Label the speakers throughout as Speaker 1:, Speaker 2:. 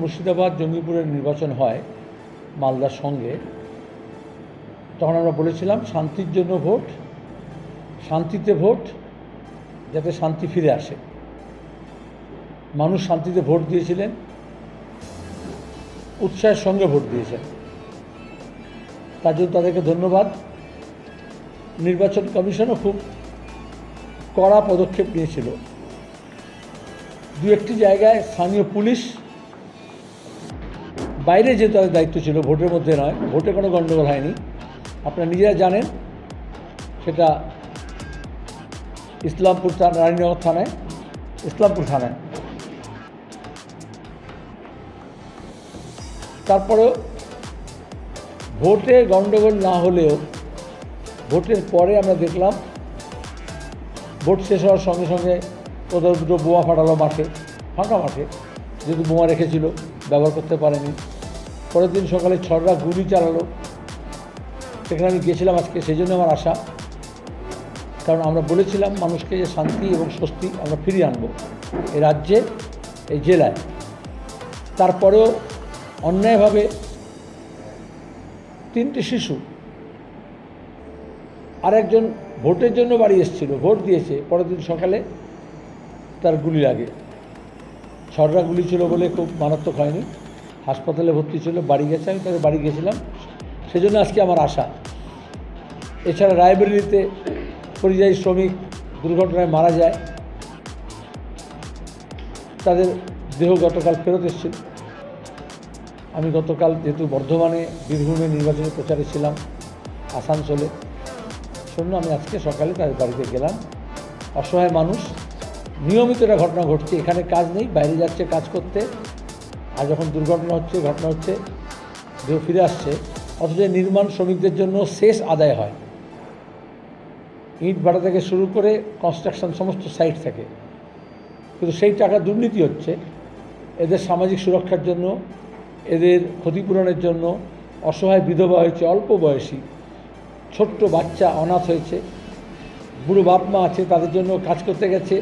Speaker 1: মুর্শিদাবাদ জঙ্গিপুরের নির্বাচন হয় মালদার সঙ্গে, তখন আমরা বলেছিলাম শান্তির জন্য ভোট, শান্তিতে ভোট, যাতে শান্তি ফিরে আসে। মানুষ শান্তিতে ভোট দিয়েছিলেন, উৎসাহের সঙ্গে ভোট দিয়েছেন। তার জন্য তাদেরকে ধন্যবাদ। নির্বাচন কমিশনও খুব কড়া পদক্ষেপ নিয়েছিল। দু একটি জায়গায় স্থানীয় পুলিশ বাইরে যে তাদের দায়িত্ব ছিল, ভোটের মধ্যে নয়, ভোটে কোনো গণ্ডগোল হয়নি। আপনারা নিজেরা জানেন, সেটা ইসলামপুর থানা, রানীনগর থানায়, ইসলামপুর থানায়। তারপরেও ভোটে গণ্ডগোল না হলেও ভোটের পরে আমরা দেখলাম, ভোট শেষ হওয়ার সঙ্গে সঙ্গে কোথাও দুটো বোমা ফাটালো মাঠে, ফাঁকা মাঠে, যেহেতু বোমা রেখেছিল, ব্যবহার করতে পারেনি। পরের দিন সকালে ছড়রা গুলি চালালো। সেখানে আমি গেছিলাম আজকে সেই জন্য আমার আশা। কারণ আমরা বলেছিলাম মানুষকে যে শান্তি এবং স্বস্তি আমরা ফিরিয়ে আনব এই রাজ্যে, এই জেলায়। তারপরেও অন্যায়ভাবে তিনটে শিশু আরেকজন ভোটের জন্য বাড়ি এসেছিল, ভোট দিয়েছে। পরের দিন সকালে তার গুলি লাগে। ছড়রা গুলি ছিল বলে খুব মারাত্মক হয়নি। হাসপাতালে ভর্তি ছিল, বাড়ি গেছে, আমি তাদের বাড়ি গেছিলাম। সেজন্য আজকে আমার আশা। এছাড়া রায়বেরিলিতে পরিযায়ী শ্রমিক দুর্ঘটনায় মারা যায়। তাদের দেহ গতকাল ফেরত এসেছিল। আমি গতকাল যেহেতু বর্ধমানে বীরভূমে নির্বাচনী প্রচারে ছিলাম, আসানসোলে। শূন্য আমি আজকে সকালে তাদের বাড়িতে গেলাম। অসহায় মানুষ, নিয়মিত একটা ঘটনা ঘটছে। এখানে কাজ নেই, বাইরে যাচ্ছে কাজ করতে। আর যখন দুর্ঘটনা হচ্ছে, ঘটনা হচ্ছে ফিরে আসছে, অথচ নির্মাণ শ্রমিকদের জন্য শেষ আদায় হয়। ইট ভাড়া থেকে শুরু করে কনস্ট্রাকশন সমস্ত সাইট থেকে। কিন্তু সেই টাকা দুর্নীতি হচ্ছে। এদের সামাজিক সুরক্ষার জন্য, এদের ক্ষতিপূরণের জন্য অসহায় বিধবা হয়েছে, অল্প বয়সী, ছোট্ট বাচ্চা অনাথ হয়েছে, বুড়ো বাপ মা আছে, তাদের জন্য কাজ করতে গেছে।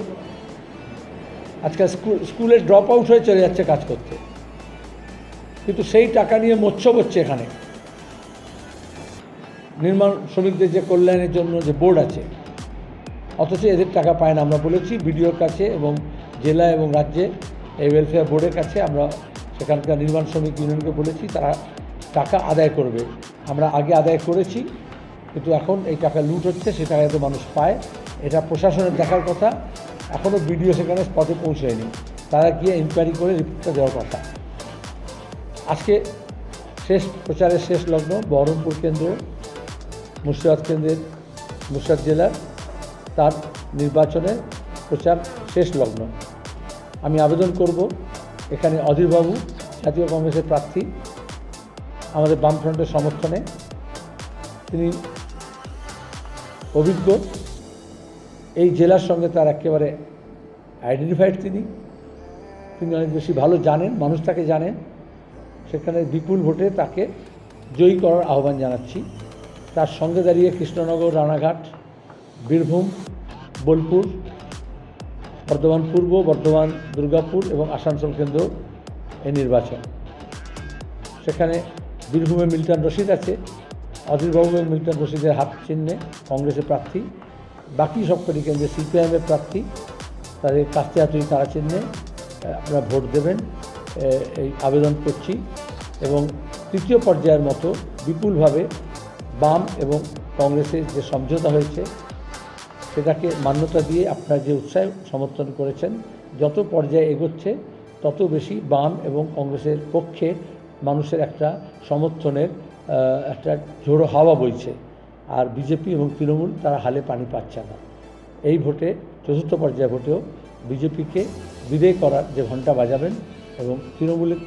Speaker 1: আজকাল স্কুল, স্কুলের ড্রপ আউট হয়ে চলে যাচ্ছে কাজ করতে। কিন্তু সেই টাকা নিয়ে মোচ্ছব হচ্ছে এখানে। নির্মাণ শ্রমিকদের যে কল্যাণের জন্য যে বোর্ড আছে, অথচ এদের টাকা পায় না আমরা বলেছি। বিডিওর কাছে এবং জেলা এবং রাজ্যে, এই ওয়েলফেয়ার বোর্ডের কাছে আমরা সেখানকার নির্মাণ শ্রমিক ইউনিয়নকে বলেছি, তারা টাকা আদায় করবে। আমরা আগে আদায় করেছি, কিন্তু এখন এই টাকা লুট হচ্ছে, সে টাকা যাতে মানুষ পায়। এটা প্রশাসনের দেখার কথা। এখনও বিডিও সেখানে স্পটে পৌঁছায়নি। তারা গিয়ে ইনকোয়ারি করে রিপোর্টটা দেওয়ার কথা। শেষ, প্রচারের শেষ লগ্ন বহরমপুর কেন্দ্র, মুর্শিদাবাদ কেন্দ্রের মুর্শিদাবাদ জেলার তার নির্বাচনের প্রচার শেষ লগ্ন। আমি আবেদন করব এখানে অধীরবাবু, জাতীয় কংগ্রেসের প্রার্থী, আমাদের বামফ্রন্টের সমর্থনে। তিনি অভিজ্ঞ। এই জেলার সঙ্গে তার একেবারে আইডেন্টিফাইড তিনি। তিনি অনেক বেশি ভালো জানেন, মানুষ তাকে জানেন সেখানে বিপুল ভোটে তাকে জয়ী করার আহ্বান জানাচ্ছি। তার সঙ্গে দাঁড়িয়ে কৃষ্ণনগর, রানাঘাট, বীরভূম, বোলপুর, বর্ধমান পূর্ব, বর্ধমান, দুর্গাপুর এবং আসানসোল কেন্দ্র এই নির্বাচন। সেখানে বীরভূমে মিল্টন রশিদ আছে। অধীরবাবু এবং মিল্টন রশিদের হাত চিহ্নে কংগ্রেসের প্রার্থী। বাকি সবকটি কেন্দ্রে সিপিআইএমের প্রার্থী। তাদের কাস্তে হাতুড়ি তারা চিহ্নে আপনারা ভোট দেবেন। এই আবেদন করছি এবং তৃতীয় পর্যায়ের মতো বিপুলভাবে বাম এবং কংগ্রেসের যে সমঝোতা হয়েছে, সেটাকে মান্যতা দিয়ে আপনারা যে উৎসাহে সমর্থন করেছেন, যত পর্যায়ে এগোচ্ছে, তত বেশি বাম এবং কংগ্রেসের পক্ষে মানুষের একটা সমর্থনের একটা ঝোড়ো হাওয়া বইছে। আর বিজেপি এবং তৃণমূল তারা হালে পানি পাচ্ছে না। এই ভোটে, চতুর্থ পর্যায়ে ভোটেও বিজেপিকে বিদায় করার যে ঘণ্টা বাজাবেন এবং তৃণমূলের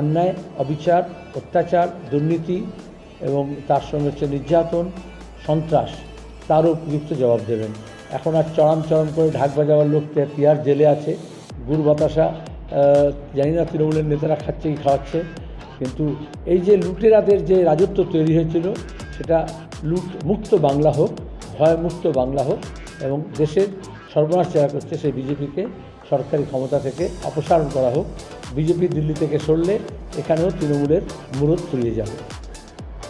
Speaker 1: অন্যায়, অবিচার, অত্যাচার, দুর্নীতি এবং তার সঙ্গে হচ্ছে নির্যাতন, সন্ত্রাস তারও উপযুক্ত জবাব দেবেন। এখন আর চড়াম চড়াম করে ঢাক বাজাবার লোক তিয়ার জেলে আছে। গুড় বাতাসা জানি না তৃণমূলের নেতারা খাচ্ছে কি খাওয়াচ্ছে, কিন্তু এই যে লুটেরাদের যে রাজত্ব তৈরি হয়েছিল, সেটা লুট মুক্ত বাংলা হোক, ভয় মুক্ত বাংলা হোক এবং দেশের সর্বনাশ যারা করছে সেই বিজেপিকে সরকারি ক্ষমতা থেকে অপসারণ করা হোক, বিজেপি দিল্লি থেকে সরলে এখানেও তৃণমূলের মুরত তুলিয়ে যাবে।